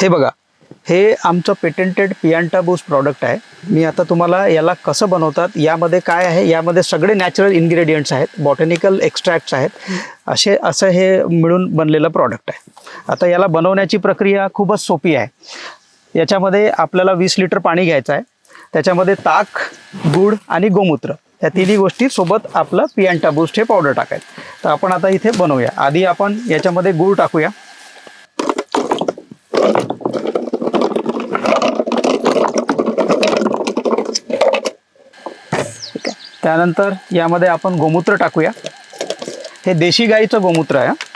हे बघा हे आमचं पेटंटेड पियांटा बूस्ट प्रॉडक्ट आहे. मी आता तुम्हाला याला कसं बनवतात यामध्ये काय आहे यामध्ये सगळे नॅचरल इन्ग्रेडियंट्स आहेत बॉटॅनिकल एक्स्ट्रॅक्ट्स आहेत. असे असं हे मिळून बनलेलं प्रॉडक्ट आहे. आता याला बनवण्याची प्रक्रिया खूपच सोपी आहे. याच्यामध्ये आपल्याला वीस लिटर पाणी घ्यायचं आहे. त्याच्यामध्ये ताक गूळ आणि गोमूत्र या तिन्ही गोष्टी सोबत आपलं पियांटा बूस्ट हे पावडर टाकायचं. तर आपण आता इथे बनवूया. आधी आपण याच्यामध्ये गूळ टाकूया. त्यानंतर यामध्ये आपण गोमूत्र टाकूया. हे देशी गाईचं गोमूत्र आहे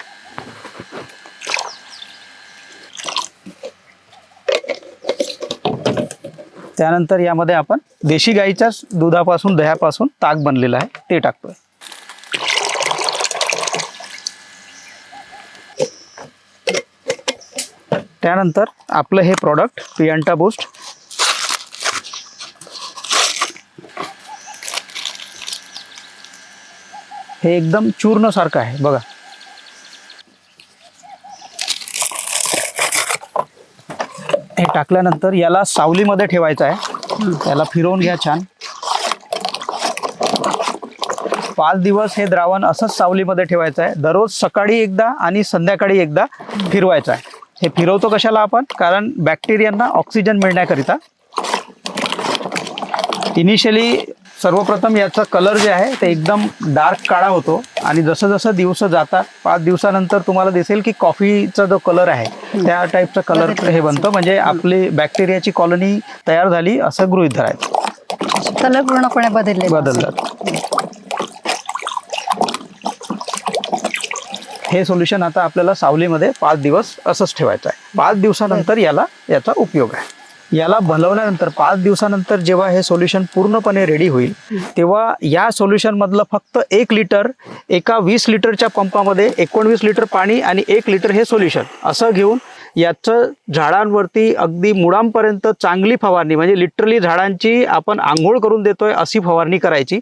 त्यानंतर यामध्ये आपण देशी गाईच्याच दुधापासून दह्यापासून ताक बनलेलं आहे ते टाकतोय. त्यानंतर आपलं हे प्रॉडक्ट पियांटा बूस्ट हे एकदम चूर्णसारखं आहे बघा. हे टाकल्यानंतर याला सावलीमध्ये ठेवायचं आहे. याला फिरवून घ्या छान. पाच दिवस हे द्रावण असंच सावलीमध्ये ठेवायचं आहे. दररोज सकाळी एकदा आणि संध्याकाळी एकदा फिरवायचं आहे. हे फिरवतो कशाला आपण? कारण बॅक्टेरियांना ऑक्सिजन मिळण्याकरिता. इनिशियली सर्वप्रथम याचा कलर जे आहे ते एकदम डार्क काळा होतो. आणि जसं जसं दिवस जातात पाच दिवसानंतर तुम्हाला दिसेल की कॉफीचा जो कलर आहे त्या टाईपचा कलर हे बनतं. म्हणजे आपली बॅक्टेरियाची कॉलनी तयार झाली असं गृहीत धरायचं. कलर पूर्णपणे बदलले. बदलतात हे सोल्युशन आता आपल्याला सावलीमध्ये पाच दिवस असंच ठेवायचं आहे. पाच दिवसानंतर याला याचा उपयोग आहे. याला भलवल्यानंतर पाच दिवसानंतर जेव्हा हे सोल्युशन पूर्णपणे रेडी होईल तेव्हा या सोल्युशन मधलं फक्त एक लिटर एका वीस लिटरच्या पंपामध्ये एकोणवीस लिटर पाणी आणि एक लिटर हे सोल्युशन असं घेऊन याचं झाडांवरती अगदी मुळांपर्यंत चांगली फवारणी म्हणजे लिटरली झाडांची आपण आंघोळ करून देतोय अशी फवारणी करायची.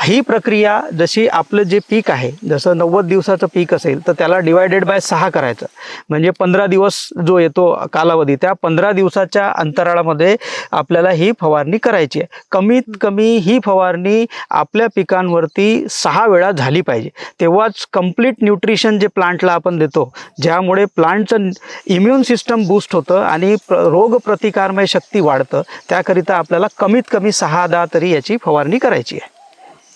ही प्रक्रिया जशी आपलं जे पीक आहे जसं नव्वद दिवसाचं पीक असेल तर त्याला डिवायडेड बाय सहा करायचं. म्हणजे पंधरा दिवस जो येतो कालावधी त्या पंधरा दिवसाच्या अंतराळामध्ये आपल्याला ही फवारणी करायची आहे. कमीत कमी ही फवारणी आपल्या पिकांवरती सहा वेळा झाली पाहिजे. तेव्हाच कंप्लीट न्यूट्रिशन जे प्लांटला आपण देतो ज्यामुळे प्लांटचं इम्युन सिस्टम बूस्ट होतं आणि रोग प्रतिकारमय शक्ती वाढतं. त्याकरिता आपल्याला कमीत कमी सहा दहा तरी याची फवारणी करायची आहे.